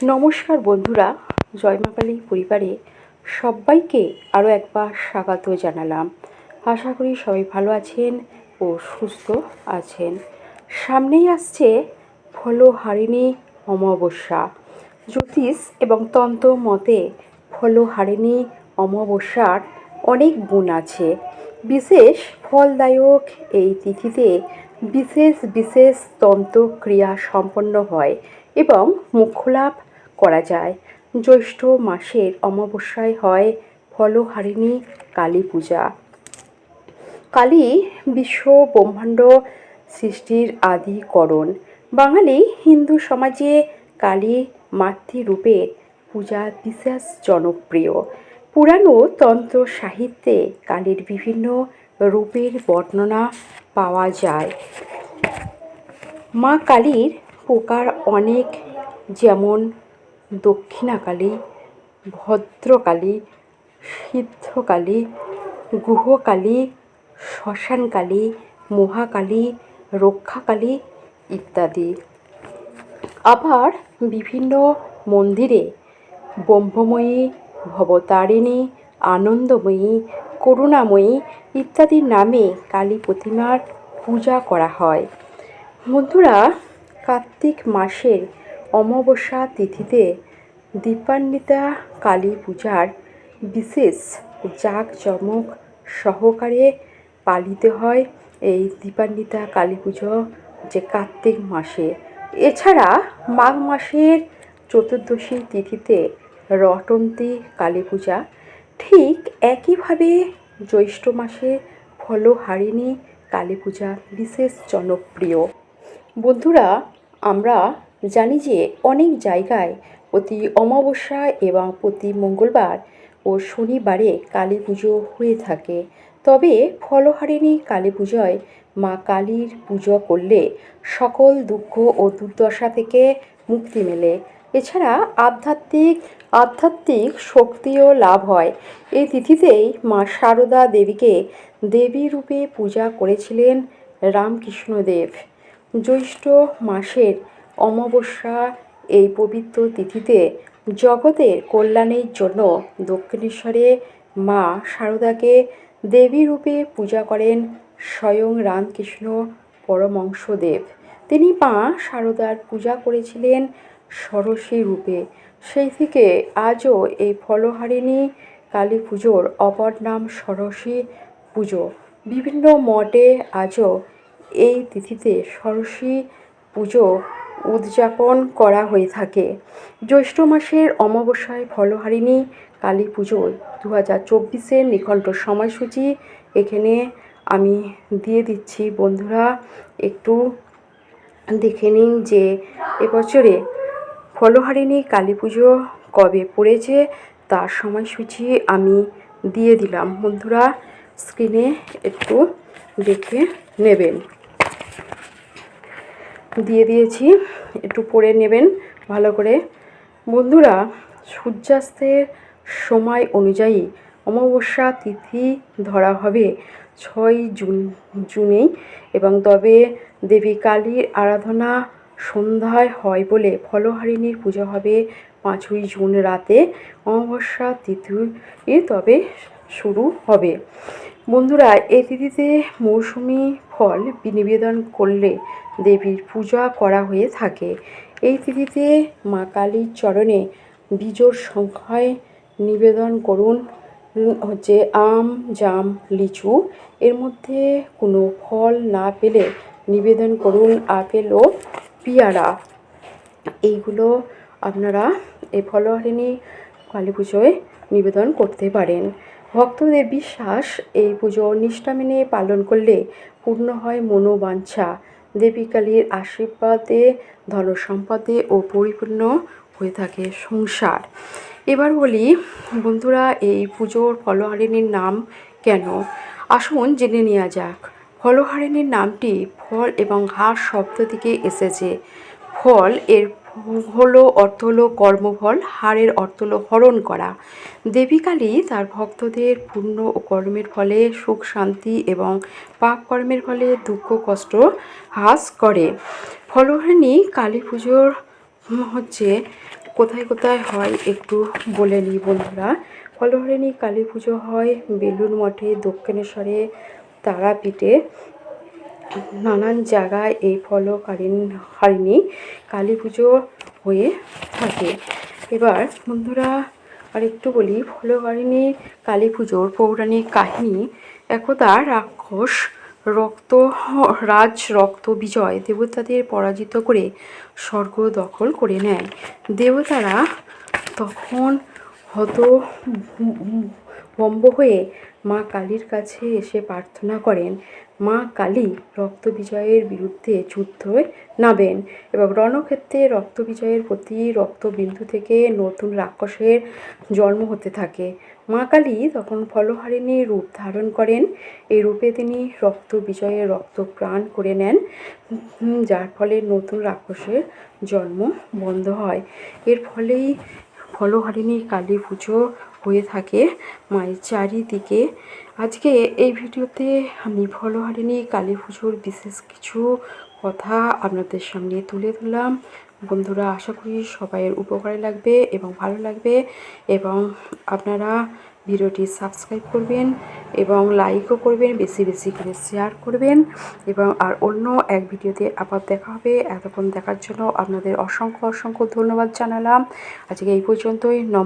নমস্কার বন্ধুরা জয়মাকালী পরিবারে সবাইকে আরও একবার স্বাগত জানালাম। আশা করি সবাই ভালো আছেন ও সুস্থ আছেন। সামনেই আসছে ফলহারিণী অমাবস্যা। জ্যোতিষ এবং তন্ত্র মতে ফলহারিণী অমাবস্যার অনেক গুণ আছে। বিশেষ ফলদায়ক এই তিথিতে বিশেষ বিশেষ তন্ত্র ক্রিয়া সম্পন্ন হয় এবং মোক্ষলাভ করা যায়। জ্যৈষ্ঠ মাসের অমাবস্যায় হয় ফলহারিণী কালী পূজা। কালী বিশ্ব ব্রহ্মাণ্ড সৃষ্টির আদিকরণ। বাঙালি হিন্দু সমাজে কালী মাতৃরূপের পূজা বিশেষ জনপ্রিয়। পুরানো তন্ত্র সাহিত্যে কালীর বিভিন্ন রূপের বর্ণনা পাওয়া যায়। মা কালীর প্রকার অনেক যেমন দক্ষিণাকালী, ভদ্রকালী, সিদ্ধকালী, গুহকালী, শ্মশানকালী, মহাকালী, রক্ষাকালী ইত্যাদি। আবার বিভিন্ন মন্দিরে ব্রহ্মময়ী, ভবতারিণী, আনন্দময়ী, করুণাময়ী ইত্যাদি নামে কালী প্রতিমার পূজা করা হয়। বন্ধুরা, কার্তিক মাসের অমাবস্যা তিথিতে দীপান্বিতা কালী পূজার বিশেষ জাঁকজমক সহকারে পালিত হয় এই দীপান্বিতা কালী পুজো যে কার্তিক মাসে। এছাড়া মাঘ মাসের চতুর্দশী তিথিতে রটন্তী কালী পূজা। ঠিক একইভাবে জ্যৈষ্ঠ মাসে ফলহারিণী কালী পূজা বিশেষ জনপ্রিয়। বন্ধুরা, আমরা জানি যে অনেক জায়গায় প্রতি অমাবস্যা এবং প্রতি মঙ্গলবার ও শনিবারে কালী পুজো হয়ে থাকে। তবে ফলহারিণী কালী পুজোয় মা কালীর পুজো করলে সকল দুঃখ ও দুর্দশা থেকে মুক্তি মেলে। এছাড়া আধ্যাত্মিক আধ্যাত্মিক শক্তিও লাভ হয়। এই তিথিতেই মা সারদা দেবীকে দেবী রূপে পূজা করেছিলেন রামকৃষ্ণদেব। জ্যৈষ্ঠ মাসের অমাবস্যা এই পবিত্র তিথিতে জগতের কল্যাণের জন্য দক্ষিণেশ্বরে মা সারদাকে দেবী রূপে পূজা করেন স্বয়ং রামকৃষ্ণ পরমংশদেব তিনি মা সারদার পূজা করেছিলেন ষোড়শী রূপে। সেই থেকে আজও এই ফলহারিণী কালী পুজোর অপর নাম ষোড়শী পুজো। বিভিন্ন মঠে আজও এই তিথিতে ষোড়শী পুজো উদযাপন করা হয়ে থাকে। জ্যৈষ্ঠ মাসের অমাবস্যায় ফলহারিণী কালী পুজোয় দু হাজার চব্বিশের নিকণ্ঠ সময়সূচি এখানে আমি দিয়ে দিচ্ছি। বন্ধুরা, একটু দেখে নিন যে এবছরে ফলহারিণী কালী পুজো কবে পড়েছে, তার সময়সূচি আমি দিয়ে দিলাম। বন্ধুরা, স্ক্রিনে একটু দেখে নেবেন। দিয়ে দিয়েছি। একটু পরে নেবেন ভালো করে। বন্ধুরা, সূর্যাস্তের সময় অনুযায়ী অমাবস্যা তিথি ধরা হবে ছয় জুন, জুনেই এবং তবে দেবী কালীর আরাধনা সন্ধ্যায় হয় বলে ফলহারিণীর পুজো হবে পাঁচই জুন রাতে। অমাবস্যা তিথি তবে শুরু হবে। বন্ধুরা, এই তিথিতে মৌসুমি ফল নিবেদন করলে দেবীর পূজা করা হয়ে থাকে। এই তিথিতে মা কালীর চরণে বীজোর সংখ্যায় নিবেদন করুন। হচ্ছে আম, জাম, লিচু। এর মধ্যে কোনো ফল না পেলে নিবেদন করুন আপেল ও পিয়ারা। এইগুলো আপনারা এই ফলহারিণী কালী পুজোয় নিবেদন করতে পারেন। ভক্তদের বিশ্বাস, এই পুজো নিষ্ঠা মেনে পালন করলে পূর্ণ হয় মনোবাঞ্ছা। দেবী কালীর আশীর্বাদে ধন সম্পদে ও পরিপূর্ণ হয়ে থাকে সংসার। এবার বলি, বন্ধুরা, এই পুজোর ফলহারিণীর নাম কেন? আসুন জেনে নেওয়া যাক। ফলহারিণীর নামটি ফল এবং হার শব্দ থেকে এসেছে। ফল এর হলো অর্থ হলো কর্মফল হারের অর্থ হলো হরণ করা। দেবী কালী তার ভক্তদের পুণ্য ও কর্মের ফলে সুখ, শান্তি এবং পাপ কর্মের ফলে দুঃখ, কষ্ট হ্রাস করে। ফলহারিণী কালী পুজোর হচ্ছে কোথায় কোথায় হয় একটু বলে নিই বন্ধুরা। ফলহরিণী কালী পুজো হয় বেলুর মঠে, দক্ষিণেশ্বরে, তারাপীঠে। নানান জায়গায় এই ফল হারিণী কালী পুজো হয়ে থাকে। এবার বন্ধুরা আর একটু বলি ফলহারিণী কালী পুজোর পৌরাণিক কাহিনী। একদা রাক্ষস রক্ত, রাজ রক্ত বিজয় দেবতাদের পরাজিত করে স্বর্গ দখল করে নেয়। দেবতারা তখন হত বম্ব হয়ে মা কালীর কাছে এসে প্রার্থনা করেন, মা কালী, রক্ত বিজয়ের বিরুদ্ধে যুদ্ধে নামেন। এবং রণক্ষেত্রে রক্ত বিজয়ের প্রতি রক্তবিন্দু থেকে নতুন রাক্ষসের জন্ম হতে থাকে। মা কালী তখন ফলহারিণী রূপ ধারণ করেন। এই রূপে তিনি রক্ত বিজয়ের রক্ত প্রাণ করে নেন যার ফলে নতুন রাক্ষসের জন্ম বন্ধ হয়। এর ফলেই ফলহারিণী কালী পুজো হয়ে থাকে মায়ের চারিদিকে। আজকে এই ভিডিওতে আমি ফলহারিণী, কালী পুজোর বিশেষ কিছু কথা আপনাদের সামনে তুলে ধরলাম। বন্ধুরা, আশা করি সবাইয়ের উপকারে লাগবে এবং ভালো লাগবে এবং আপনারা ভিডিওটি সাবস্ক্রাইব করবেন এবং লাইকও করবেন, বেশি বেশি করে শেয়ার করবেন এবং আর অন্য এক ভিডিওতে আবার দেখা হবে। এতক্ষণ দেখার জন্য আপনাদের অসংখ্য অসংখ্য ধন্যবাদ জানালাম। আজকে এই পর্যন্তই। নম